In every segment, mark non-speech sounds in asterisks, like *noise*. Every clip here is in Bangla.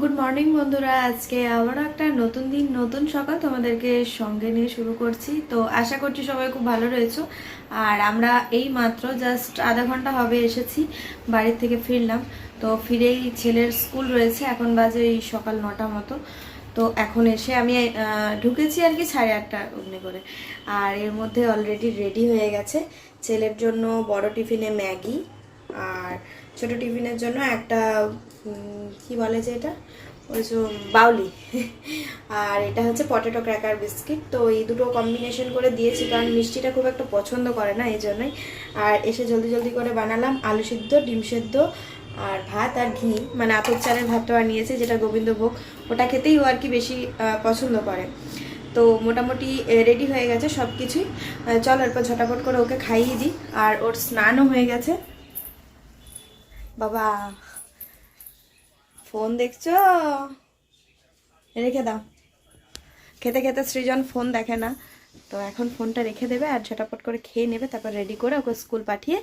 গুড মর্নিং বন্ধুরা। আজকে আবারও একটা নতুন দিন, নতুন সকাল তোমাদেরকে সঙ্গে নিয়ে শুরু করছি। তো আশা করছি সবাই খুব ভালো রয়েছো। আর আমরা এই মাত্র জাস্ট আধা ঘণ্টা হবে এসেছি, বাড়ির থেকে ফিরলাম। তো ফিরেই ছেলের স্কুল রয়েছে, এখন বাজে এই সকাল নটা মতো। তো এখন এসে আমি ঢুকেছি আর কি সাড়ে আটটা অগ্নি করে। আর এর মধ্যে অলরেডি রেডি হয়ে গেছে। ছেলের জন্য বড় টিফিনে ম্যাগি। আর ছোট টিফিনের জন্য একটা কি বলে যে এটা? ওই বাউলি। আর এটা হচ্ছে পটেটো ক্র্যাকার বিস্কিট। তো এই দুটো কম্বিনেশন করে দিয়েছি, কারণ মিষ্টিটা খুব একটা পছন্দ করে না এই জন্যই আর এসে জলদি জলদি করে বানালাম আলু সিদ্ধ, ডিম সেদ্ধ, আর ভাত আর ঘি। মানে আতপ চালের ভাতটা বানিয়েছে, যেটা গোবিন্দভোগ। ওটা খেতেই ও আর কি বেশি পছন্দ করে। তো মোটামুটি রেডি হয়ে গেছে সব কিছুই চল এরপর ঝটাপট করে ওকে খাইয়ে দিই। আর ওর স্নানও হয়ে গেছে। বাবা, ফোন দেখছ? রেখে দাও। খেতে খেতে সৃজন ফোন দেখে না। তো এখন ফোনটা রেখে দেবে আর ঝটাপট করে খেয়ে নেবে, তারপর রেডি করে ওকে স্কুল পাঠিয়ে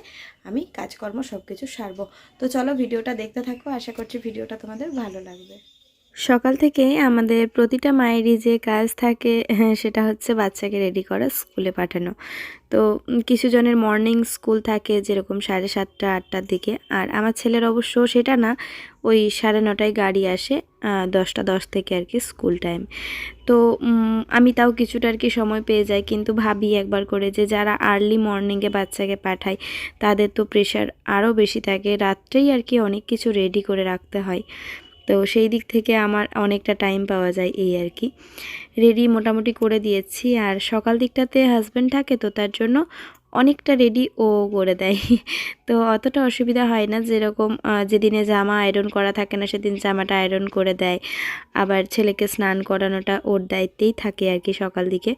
আমি কাজকর্ম সব কিছু সারবো। তো চলো ভিডিওটা দেখতে থাকো, আশা করছি ভিডিওটা তোমাদের ভালো লাগবে। সকাল থেকে আমাদের প্রতিটা মায়েরই যে কাজ থাকে হ্যাঁ, সেটা হচ্ছে বাচ্চাকে রেডি করা স্কুলে পাঠানো। তো কিছু জনের মর্নিং স্কুল থাকে যেরকম সাড়ে সাতটা আটটার দিকে। আর আমার ছেলের অবশ্য সেটা না ওই সাড়ে নটায় গাড়ি আসে দশটা দশ থেকে আর কি স্কুল টাইম তো আমি তাও কিছুটা আর কি সময় পেয়ে যাই কিন্তু ভাবি একবার করে যে যারা আর্লি মর্নিংয়ে বাচ্চাকে পাঠায় তাদের তো প্রেশার আরও বেশি থাকে। রাত্রেই আর কি অনেক কিছু রেডি করে রাখতে হয়। তো সেই দিক থেকে আমার অনেকটা টাইম পাওয়া যায় এই আর কি। রেডি মোটামুটি করে দিয়েছি আর সকাল দিকটাতে হাজব্যান্ড থাকে তো তার জন্য অনেকটা রেডি ও করে দেয়। *laughs* তো অতটা অসুবিধা হয় না যেরকম যেদিনে জামা আয়রন করা থাকে না সেদিন জামাটা আয়রন করে দেয়। আবার ছেলেকে স্নান করানোটা ওর দায়িত্বেই থাকে আর কি সকাল দিকে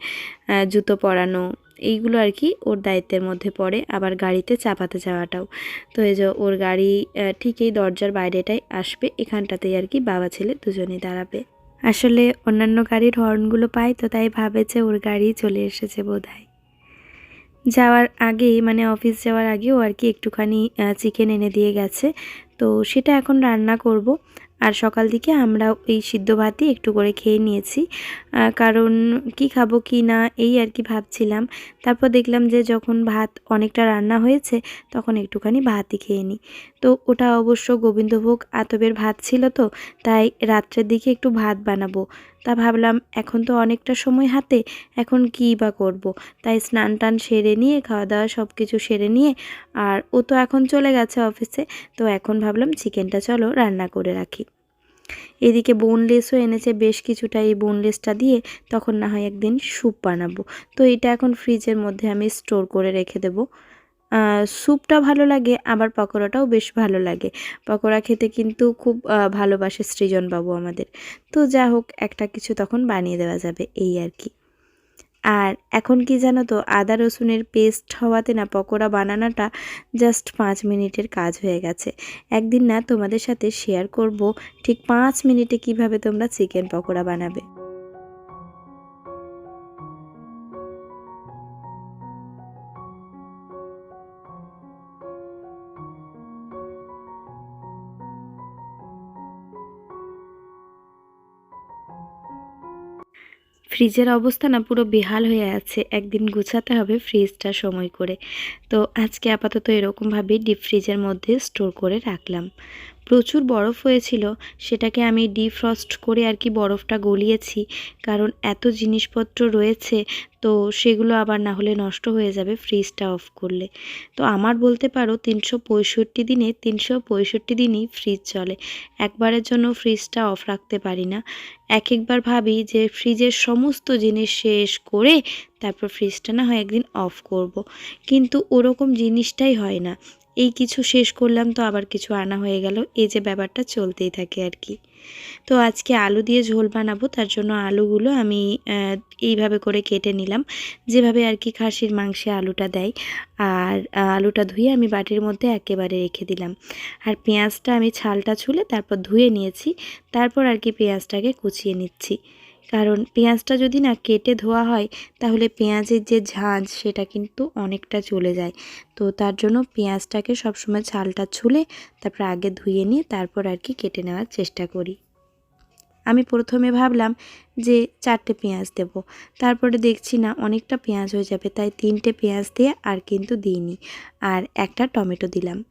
জুতো পরানো এইগুলো আর কি ওর দায়িত্বের মধ্যে পড়ে, আবার গাড়িতে চাপাতে যাওয়াটাও। তো এই যে ওর গাড়ি ঠিক এই দরজার বাইরেটাই আসবে, এখানটাতেই আর কি বাবা ছেলে দুজনেই দাঁড়াবে। আসলে অন্যান্য গাড়ির হর্নগুলো পাই তো তাই ভাবে যে ওর গাড়ি চলে এসেছে বোধহয়। যাওয়ার আগেই মানে অফিস যাওয়ার আগেও আর কি একটুখানি চিকেন এনে দিয়ে গেছে। তো সেটা এখন রান্না করব। আর সকাল দিকে আমরা এই সিদ্ধ ভাতই একটু করে খেয়ে নিয়েছি। কারণ কি খাব, কি না, এই আর কি ভাবছিলাম। তারপর দেখলাম যে যখন ভাত অনেকটা রান্না হয়েছে, তখন একটুখানি ভাতই খেয়ে নিই। তো ওটা অবশ্য গোবিন্দভোগ আতবের ভাত ছিল তো, তাই রাত্রের দিকে একটু ভাত বানাবো। তা ভাবলাম এখন তো অনেকটা সময় হাতে, এখন কী বা করব। তাই স্নান টান সেরে নিয়ে, খাওয়া দাওয়া সব কিছু সেরে নিয়ে, আর ও তো এখন চলে গেছে অফিসে, তো এখন ভাবলাম চিকেনটা চলো রান্না করে রাখি। এদিকে বোনলেসও এনেছে বেশ কিছুটা এই বোনলেসটা দিয়ে, তখন না হয় একদিন স্যুপ বানাবো। তো এটা এখন ফ্রিজের মধ্যে আমি স্টোর করে রেখে দেবো। স্যুপটা ভালো লাগে, আবার পকোড়াটাও বেশ ভালো লাগে। পকোড়া খেতে কিন্তু খুব ভালোবাসে সৃজনবাবু আমাদের। তো যা হোক, একটা কিছু তখন বানিয়ে দেওয়া যাবে, এই আর কি। আর এখন কি জানো তো, আদা রসুনের পেস্ট হওয়াতে না পকোড়া বানানোটা জাস্ট পাঁচ মিনিটের কাজ হয়ে গেছে। একদিন না তোমাদের সাথে শেয়ার করব, ঠিক পাঁচ মিনিটে কীভাবে তোমরা চিকেন পকোড়া বানাবে। ফ্রিজের অবস্থা না পুরো বেহাল হয়ে আছে। একদিন গুছাতে হবে ফ্রিজটা সময় করে। তো আজকে আপাতত এরকমভাবেই ডিপ ফ্রিজের মধ্যে স্টোর করে রাখলাম। প্রচুর বরফ হয়েছিল, সেটাকে আমি ডিফ্রস্ট করে আর কি বরফটা গলিয়েছি। কারণ এত জিনিসপত্র রয়েছে, তো সেগুলো আবার না হলে নষ্ট হয়ে যাবে ফ্রিজটা অফ করলে। তো আমার বলতে পারো তিনশো পঁয়ষট্টি দিনে তিনশো পঁয়ষট্টি দিনই ফ্রিজ চলে। একবারের জন্য ফ্রিজটা অফ রাখতে পারি না। এক একবার ভাবি যে ফ্রিজের সমস্ত জিনিস শেষ করে তারপর ফ্রিজটা না হয় একদিন অফ করব। কিন্তু ওরকম জিনিসটাই হয় না। এই কিছু শেষ করলাম তো আবার কিছু আনা হয়ে গেল। এই যে ব্যাপারটা চলতেই থাকে আর কি। তো আজকে আলু দিয়ে ঝোল বানাবো, তার জন্য আলুগুলো আমি এইভাবে করে কেটে নিলাম। যেভাবে আর কি খাসির মাংসে আলুটা দেয়, আর আলুটা ধুয়ে আমি বাটির মধ্যে একেবারে রেখে দিলাম। আর পেঁয়াজটা আমি ছালটা ছুলে তারপর ধুয়ে নিয়েছি, তারপর আর কি পেঁয়াজটাকে কুচিয়ে নিচ্ছি। কারণ পেঁয়াজটা যদি না কেটে ধোয়া হয়, তাহলে পেঁয়াজের যে ঝাঁঝ সেটা কিন্তু অনেকটা চলে যায়। তো তার জন্য পেঁয়াজটাকে সবসময় ছালটা ছুলে তারপর আগে ধুয়ে নিয়ে তারপর আর কি কেটে নেওয়ার চেষ্টা করি। আমি প্রথমে ভাবলাম যে চারটে পেঁয়াজ দেব। তারপরে দেখছি না, অনেকটা পেঁয়াজ হয়ে যাবে, তাই তিনটে পেঁয়াজ দিয়ে আর কিন্তু দিইনি। আর একটা টমেটো দিলাম।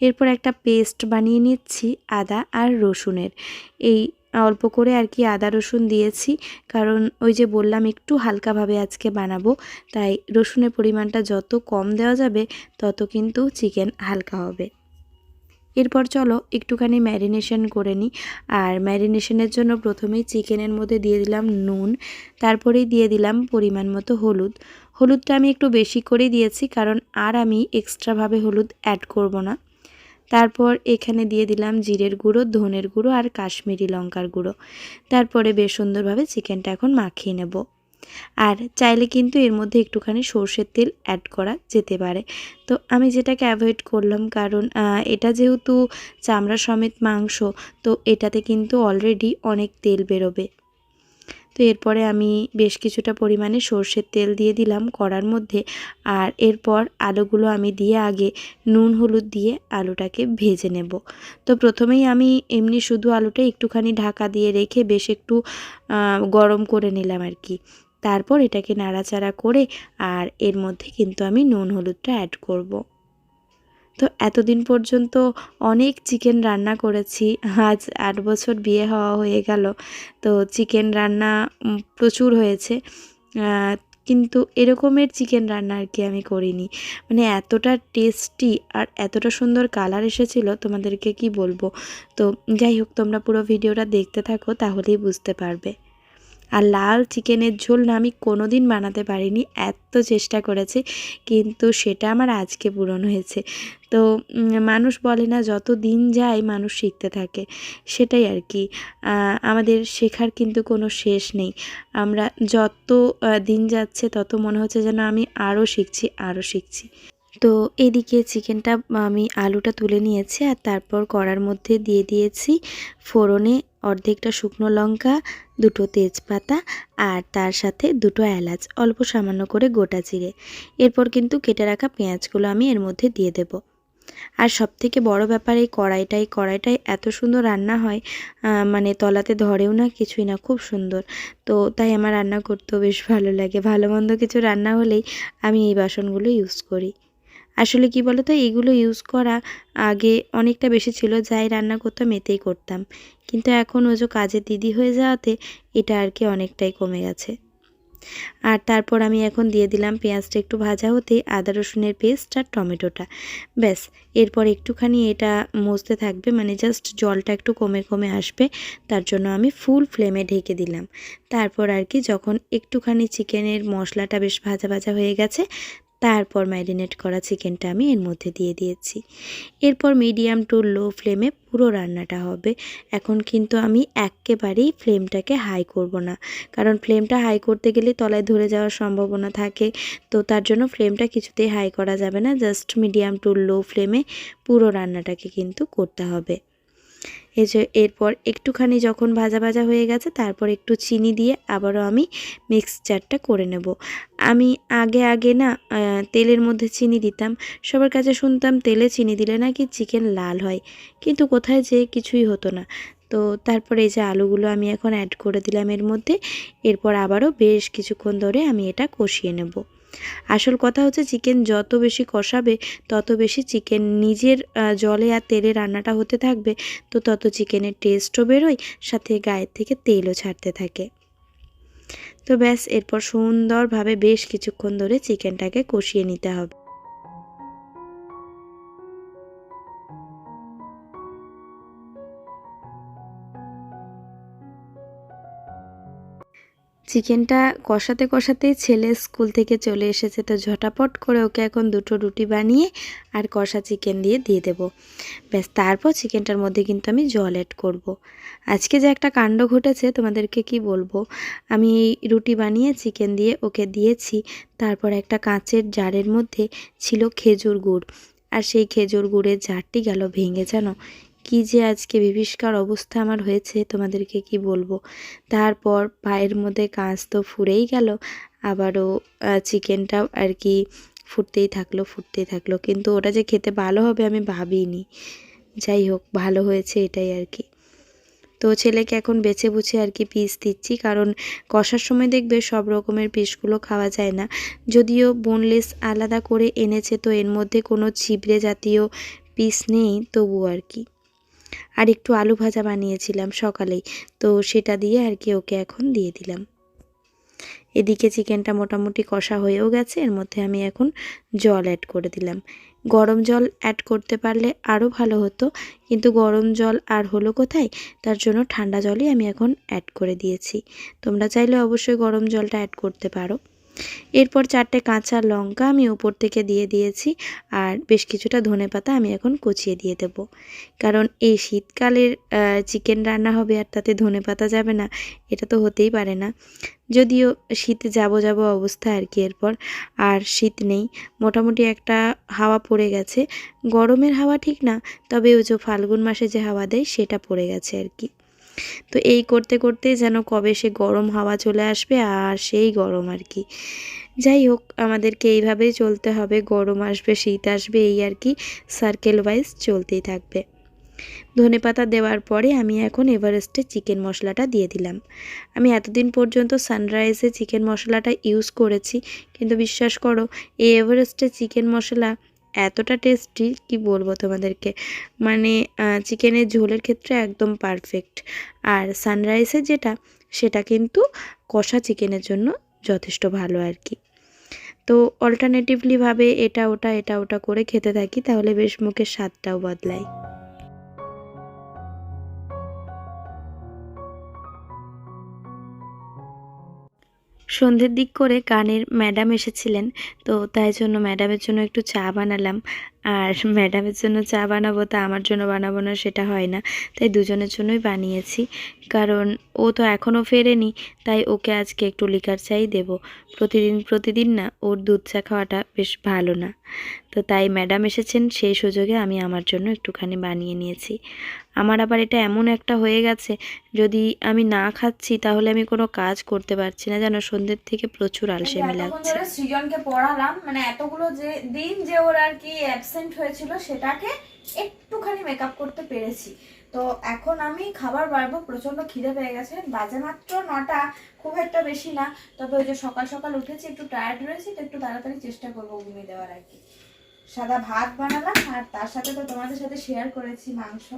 এরপর একটা পেস্ট বানিয়ে নিচ্ছি, আদা আর রসুনের। এই অল্প করে আর কি আদা রসুন দিয়েছি। কারণ ওই যে বললাম, একটু হালকাভাবে আজকে বানাবো। তাই রসুনের পরিমাণটা যত কম দেওয়া যাবে, তত কিন্তু চিকেন হালকা হবে। এরপর চলো একটুখানি ম্যারিনেশন করে নিই। আর ম্যারিনেশনের জন্য প্রথমেই চিকেনের মধ্যে দিয়ে দিলাম নুন। তারপরেই দিয়ে দিলাম পরিমাণ মতো হলুদ। হলুদটা আমি একটু বেশি করে দিয়েছি, কারণ আর আমি এক্সট্রাভাবে হলুদ অ্যাড করব না। তারপর এখানে দিয়ে দিলাম জিরের গুঁড়ো, ধনের গুঁড়ো আর কাশ্মীরি লঙ্কার গুঁড়ো। তারপরে বেশ সুন্দরভাবে চিকেনটা এখন মাখিয়ে নেব। আর চাইলে কিন্তু এর মধ্যে একটুখানি সর্ষের তেল অ্যাড করা যেতে পারে। তো আমি যেটাকে অ্যাভয়েড করলাম, কারণ এটা যেহেতু চামড়া সমেত মাংস, তো এটাতে কিন্তু অলরেডি অনেক তেল বেরোবে। তো এরপরে আমি বেশ কিছুটা পরিমাণে সর্ষের তেল দিয়ে দিলাম কড়ার মধ্যে। আর এরপর আলুগুলো আমি দিয়ে আগে নুন, হলুদ দিয়ে আলুটাকে ভেজে নেব। তো প্রথমেই আমি এমনি শুধু আলুটা একটুখানি ঢাকা দিয়ে রেখে বেশ একটু গরম করে নিলাম আর কি। তারপর এটাকে নাড়াচাড়া করে আর এর মধ্যে কিন্তু আমি নুন, হলুদটা অ্যাড করব। তো এতদিন পর্যন্ত অনেক চিকেন রান্না করেছি। আজ আট বছর বিয়ে হওয়া হয়ে গেল। তো চিকেন রান্না প্রচুর হয়েছে। কিন্তু এরকমের চিকেন রান্না আর কি আমি করিনি। মানে এতটা টেস্টি আর এতটা সুন্দর কালার এসেছিল, তোমাদেরকে কি বলব? তো যাই হোক, তোমরা পুরো ভিডিওটা দেখতে থাকো, তাহলেই বুঝতে পারবে। আর লাল চিকেনের ঝোল না আমি কোনো দিন বানাতে পারিনি, এত চেষ্টা করেছি, কিন্তু সেটা আমার আজকে পূরণ হয়েছে। তো মানুষ বলে না, যত দিন যায় মানুষ শিখতে থাকে, সেটাই আর কি। আমাদের শেখার কিন্তু কোনো শেষ নেই। আমরা যত দিন যাচ্ছে, তত মনে হচ্ছে যেন আমি আরও শিখছি আরও শিখছি। তো, এদিকে চিকেনটা আমি আলুটা তুলে নিয়েছি, আর তারপর কড়ার মধ্যে দিয়ে দিয়েছি ফোড়নে অর্ধেকটা শুকনো লঙ্কা, দুটো তেজপাতা আর তার সাথে দুটো এলাচ, অল্প সামান্য করে গোটা চিড়ে এরপর কিন্তু কেটে রাখা পেঁয়াজগুলো আমি এর মধ্যে দিয়ে দেব। আর সব থেকে বড় ব্যাপার, এই কড়াইটাই কড়াইটাই এত সুন্দর রান্না হয় মানে তলাতে ধরেও না, কিছুই না, খুব সুন্দর। তো তাই আমার রান্না করতেও বেশ ভালো লাগে। ভালো মন্দ কিছু রান্না হলেই আমি এই বাসনগুলো ইউজ করি। আসলে কি বলো তো এগুলো ইউজ করা আগে অনেকটা বেশি ছিল, যাই রান্না করতাম এতেই করতাম। কিন্তু এখন ওই যে কাজের দিদি হয়ে যাওয়াতে এটা আর কি অনেকটাই কমে গেছে। আর তারপর আমি এখন দিয়ে দিলাম পেঁয়াজটা একটু ভাজা হতে, আদা রসুনের পেস্ট আর টমেটোটা। ব্যাস, এরপর একটুখানি এটা মজতে থাকবে মানে জাস্ট জলটা একটু কমে কমে আসবে, তার জন্য আমি ফুল ফ্লেমে ঢেকে দিলাম। তারপর আর কি যখন একটুখানি চিকেনের মশলাটা বেশ ভাজা ভাজা হয়ে গেছে তারপর ম্যারিনেট করা চিকেনটা আমি এর মধ্যে দিয়ে দিয়েছি। এরপর মিডিয়াম টু লো ফ্লেমে পুরো রান্নাটা হবে। এখন কিন্তু আমি একেবারেই ফ্লেমটাকে হাই করব না। কারণ ফ্লেমটা হাই করতে গেলে তলায় ধরে যাওয়ার সম্ভাবনা থাকে। তো তার জন্য ফ্লেমটা কিছুতেই হাই করা যাবে না। জাস্ট মিডিয়াম টু লো ফ্লেমে পুরো রান্নাটাকে কিন্তু করতে হবে। যে এরপর একটুখানি যখন ভাজা ভাজা হয়ে গেছে, তারপর একটু চিনি দিয়ে আবারও আমি মিক্সচারটা করে নেব। আমি আগে আগে না তেলের মধ্যে চিনি দিতাম। সবার কাছে শুনতাম তেলে চিনি দিলে নাকি চিকেন লাল হয়। কিন্তু কোথায় যে কিছুই হতো না। তো তারপরে এই যে আলুগুলো আমি এখন অ্যাড করে দিলাম এর মধ্যে। এরপর আবারও বেশ কিছুক্ষণ ধরে আমি এটা কষিয়ে নেব। আসল কথা হচ্ছে চিকেন যত বেশি কষাবে, তত বেশি চিকেন নিজের জলে আর তেলে রান্নাটা হতে থাকবে, তো তত চিকেনের টেস্টও বেরোয়, সাথে গায়ের থেকে তেলও ছাড়তে থাকে। তো ব্যাস, এরপর সুন্দরভাবে বেশ কিছুক্ষণ ধরে চিকেনটাকে কষিয়ে নিতে হবে। চিকেনটা কষাতে কষাতেই ছেলে স্কুল থেকে চলে এসেছে, তো ঝটাপট করে ওকে এখন দুটো রুটি বানিয়ে আর কষা চিকেন দিয়ে দিয়ে দেবো। ব্যাস, তারপর চিকেনটার মধ্যে কিন্তু আমি জল অ্যাড করব। আজকে যে একটা কাণ্ড ঘটেছে, তোমাদেরকে কি বলব? আমি রুটি বানিয়ে চিকেন দিয়ে ওকে দিয়েছি, তারপর একটা কাঁচের জারের মধ্যে ছিল খেজুর গুড়। আর সেই খেজুর গুড়ের জারটি গেল ভেঙে, জানো? কি যে আজকে বিভীষকার অবস্থা আমার হয়েছে, তোমাদেরকে কি বলব? তারপর পায়ের মধ্যে কাঁচ তো ফুরেই গেল, আবারও চিকেনটাও আর কি ফুটতেই থাকল ফুটতেই থাকল। কিন্তু ওটা যে খেতে ভালো হবে আমি ভাবিনি। যাই হোক, ভালো হয়েছে এটাই আর কি। তো ছেলেকে এখন বেছে বুছে আর কি পিস দিচ্ছি, কারণ কষার সময় দেখবে সব রকমের পিসগুলো খাওয়া যায় না। যদিও বোনলেস আলাদা করে এনেছে, তো এর মধ্যে কোনো ছিবড়ে জাতীয় পিস নেই তবু আর কি। আর একটু আলু ভাজা বানিয়েছিলাম সকালেই, তো সেটা দিয়ে আর কি ওকে এখন দিয়ে দিলাম। এদিকে চিকেনটা মোটামুটি কষা হয়েও গেছে, এর মধ্যে আমি এখন জল অ্যাড করে দিলাম। গরম জল অ্যাড করতে পারলে আরও ভালো হতো, কিন্তু গরম জল আর হলো কোথায়? তার জন্য ঠান্ডা জলই আমি এখন অ্যাড করে দিয়েছি। তোমরা চাইলে অবশ্যই গরম জলটা অ্যাড করতে পারো। এরপর চারটে কাঁচা লঙ্কা আমি উপর থেকে দিয়ে দিয়েছি আর বেশ কিছুটা ধনে পাতা আমি এখন কুচিয়ে দিয়ে দেব। কারণ এই শীতকালের চিকেন রান্না হবে আর তাতে ধনে পাতা যাবে না, এটা তো হতেই পারে না। যদিও শীত যাব যাব অবস্থা আর কি এরপর, আর শীত নেই, মোটামুটি একটা হাওয়া পড়ে গেছে। গরমের হাওয়া ঠিক না, তবে ওই যে ফাল্গুন মাসে যে হাওয়া দেয় সেটা পড়ে গেছে আর কি। তো এই করতে করতে যেন কবে সে গরম হাওয়া চলে আসবে আর সেই গরম আর কি। যাই হোক, আমাদেরকে এইভাবেই চলতে হবে। গরম আসবে, শীত আসবে, এই আর কি সার্কেল ওয়াইজ চলতেই থাকবে। ধনে পাতা দেওয়ার পরে আমি এখন এভারেস্টে চিকেন মশলাটা দিয়ে দিলাম। আমি এতদিন পর্যন্ত সানরাইজে চিকেন মশলাটা ইউজ করেছি। কিন্তু বিশ্বাস করো, এই এভারেস্টে চিকেন মশলা এতটা টেস্টি কি বলব তোমাদেরকে? মানে চিকেনের ঝোলের ক্ষেত্রে একদম পারফেক্ট আর সানরাইসের যেটা, সেটা কিন্তু কষা চিকেনের জন্য যথেষ্ট ভালো আর কি। তো অল্টারনেটিভলিভাবে এটা ওটা এটা ওটা করে খেতে থাকি, তাহলে বেশ মুখের স্বাদটাও বদলায়। সন্ধ্যের দিক করে গানের ম্যাডাম এসেছিলেন তো তাই জন্য ম্যাডামের জন্য একটু চা বানালাম। আর ম্যাডামের জন্য চা বানাবো তা আমার জন্য বানাবো না সেটা হয় না। তাই দুজনের জন্যই বানিয়েছি। কারণ ও তো এখনও ফেরেনি তাই ওকে আজকে একটু লিকার চাই দেবো। প্রতিদিন প্রতিদিন না ওর দুধ চা খাওয়াটা বেশ ভালো না। তো তাই ম্যাডাম এসেছেন সেই সুযোগে আমি আমার জন্য একটুখানি বানিয়ে নিয়েছি। আমার আবার এটা এমন একটা হয়ে গেছে যদি আমি না খাচ্ছি তাহলে আমি কোনো কাজ করতে পারছি না। যেন সন্ধ্যের থেকে প্রচুর আলসেমি লাগছে। সৃজনকে পড়ালাম মানে এতগুলো যে দিন যে ওর আর কি অ্যাবসেন্ট হয়েছিল, সেটাকে একটুখানি মেকআপ করতে পেরেছি। তো এখন আমি খাবার বাড়বো প্রচণ্ড খিদে পেয়ে গেছে। বাজে মাত্র নটা, খুব একটা বেশি না। তবে ওই যে সকাল সকাল উঠেছি, একটু টায়ার্ড রয়েছি, তো একটু তাড়াতাড়ি চেষ্টা করব ঘুমিয়ে দেওয়ার আর কি। সাদা ভাত বানালাম, আর তার সাথে তো তোমাদের সাথে শেয়ার করেছি মাংস।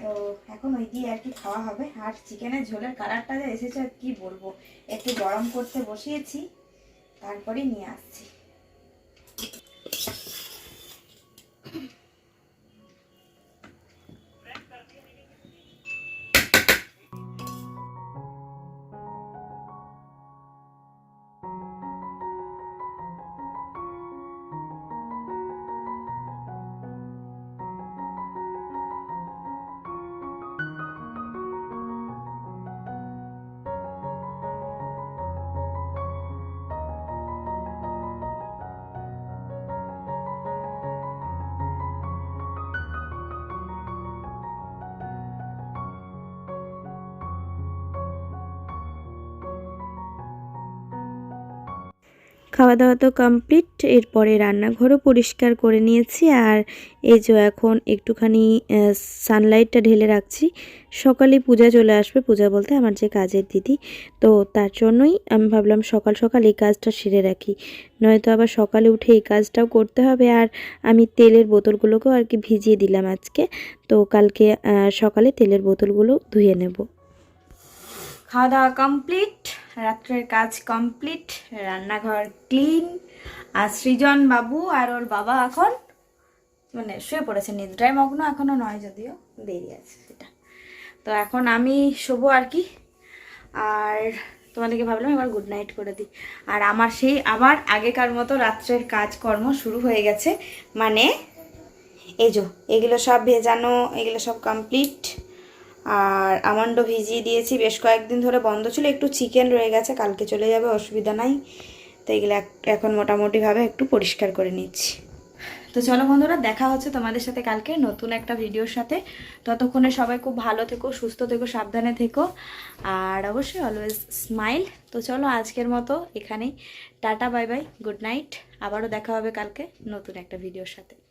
তো এখন ওই দিয়ে আর কি খাওয়া হবে। আর চিকেনের ঝোলের কালারটা যে এসেছে, আর কি বলব? একটু গরম করতে বসিয়েছি তারপরে নিয়ে আসছি। খাওয়া দাওয়া তো কমপ্লিট এরপরে রান্নাঘরও পরিষ্কার করে নিয়েছি আর এই যে এখন একটুখানি সানলাইটটা ঢেলে রাখছি। সকালে পূজা চলে আসবে, পূজা বলতে আমার যে কাজের দিদি। তো তার জন্যই আমি ভাবলাম সকাল সকাল এই কাজটা সেরে রাখি। নয়তো আবার সকালে উঠে এই কাজটাও করতে হবে আর আমি তেলের বোতলগুলোকেও আর কি ভিজিয়ে দিলাম আজকে। তো কালকে সকালে তেলের বোতলগুলো ধুয়ে নেব। খাওয়া দাওয়া কমপ্লিট রাত্রের কাজ কমপ্লিট, রান্নাঘর ক্লিন, আর সৃজন বাবু আর ওর বাবা এখন মানে শুয়ে পড়েছে নিদ্রায় মগ্ন এখনও নয় যদিও, দেরি আছে সেটা। তো এখন আমি শোবো আর কি। আর তোমাদেরকে ভাবলাম এবার গুড নাইট করে দিই। আর আমার সেই আবার আগেকার মতো রাত্রের কাজকর্ম শুরু হয়ে গেছে। মানে এজো এগুলো সব ভেজানো, এগুলো সব কমপ্লিট আর আমান্ডো ভিজিয়ে দিয়েছি, বেশ কয়েকদিন ধরে বন্ধ ছিল, একটু চিকেন রয়ে গেছে, কালকে চলে যাবে, অসুবিধা নাই। তো এগুলো এখন মোটামুটিভাবে একটু পরিষ্কার করে নিচ্ছি। তো চলো বন্ধুরা, দেখা হচ্ছে তোমাদের সাথে কালকে নতুন একটা ভিডিওর সাথে। ততক্ষণে সবাই খুব ভালো থেকো, সুস্থ থেকো, সাবধানে থেকো, আর অবশ্যই অলওয়েজ স্মাইল তো চলো আজকের মতো এখানেই। Tata bye bye good night আবারও দেখা হবে কালকে নতুন একটা ভিডিওর সাথে।